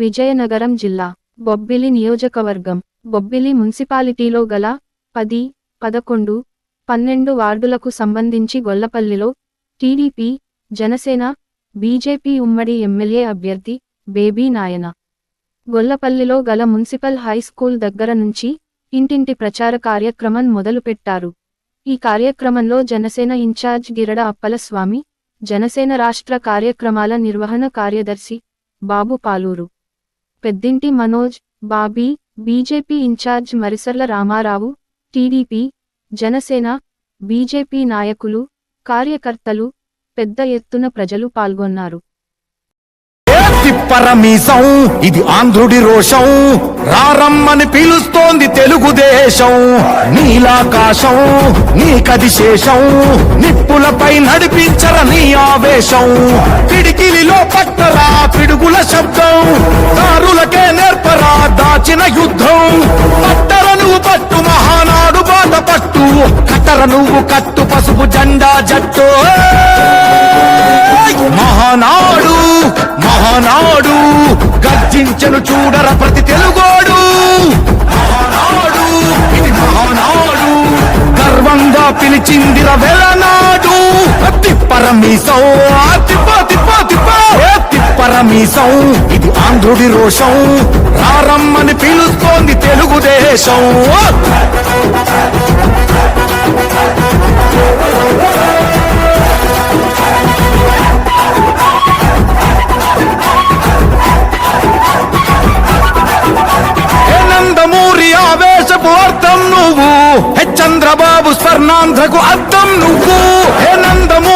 విజయనగరం జిల్లా బొబ్బిలి నియోజకవర్గం. బొబ్బిలి మున్సిపాలిటీలో గల పది పదకొండు పన్నెండు వార్డులకు సంబంధించి గొల్లపల్లిలో టీడీపీ జనసేన బీజేపీ ఉమ్మడి ఎమ్మెల్యే అభ్యర్థి బేబీ నాయన. గొల్లపల్లిలో గల మున్సిపల్ హైస్కూల్ దగ్గర నుంచి ఇంటింటి ప్రచార కార్యక్రమం మొదలుపెట్టారు. ఈ కార్యక్రమంలో జనసేన ఇన్ఛార్జ్ గిరడ అప్పలస్వామి జనసేన రాష్ట్ర కార్యక్రమాల నిర్వహణ కార్యదర్శి Babu Paluru. Peddinti Manoj Bobby BJP incharge Marisarla Ramarao TDP Janasena BJP నాయకులు కార్యకర్తలు పెద్ద ఎత్తున ప్రజలు పాల్గొన్నారు. పరమీసం ఇది ఆంధ్రుడి రోషం. రారమ్మని పిలుస్తోంది తెలుగుదేశం. నీలాకాశం నీకది శేషం. నిప్పులపై నడిపించర నీ ఆవేశం. పిడికిలిలో పట్టరా పిడుగుల శబ్దం. దాచిన యుద్ధం. పట్టర నువ్వు పట్టు మహానాడు బాట పట్టు. కట్టర నువ్వు కట్టు పసుపు జెండా జట్టు. మహానాడు మహానాడు గర్జించను చూడర ప్రతి తెలుగోడు. మహానాడు ఇది మహానాడు గర్వంగా పిలిచిందిర వెలనాడు తిప్పరమీసం ఆ తిప్ప తిప్ప తిప్ప. తిప్పరమీసం ఇది ఆంధ్రుడి రోషం. రారమ్మని పిలుస్తోంది తెలుగుదేశం. నందమూరి ఆవేశపు అర్థం నువ్వు. హే చంద్రబాబు స్వర్ణాంధ్రకు అర్థం నువ్వు. హే నందమూరి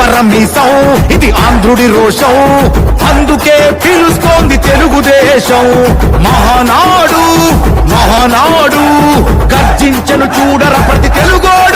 తిప్పరమీసం ఇది ఆంధ్రుడి రోషం. అందుకే పిలుస్తోంది తెలుగుదేశం. మహానాడు మహానాడు గర్జించను చూడర ప్రతి తెలుగోడు.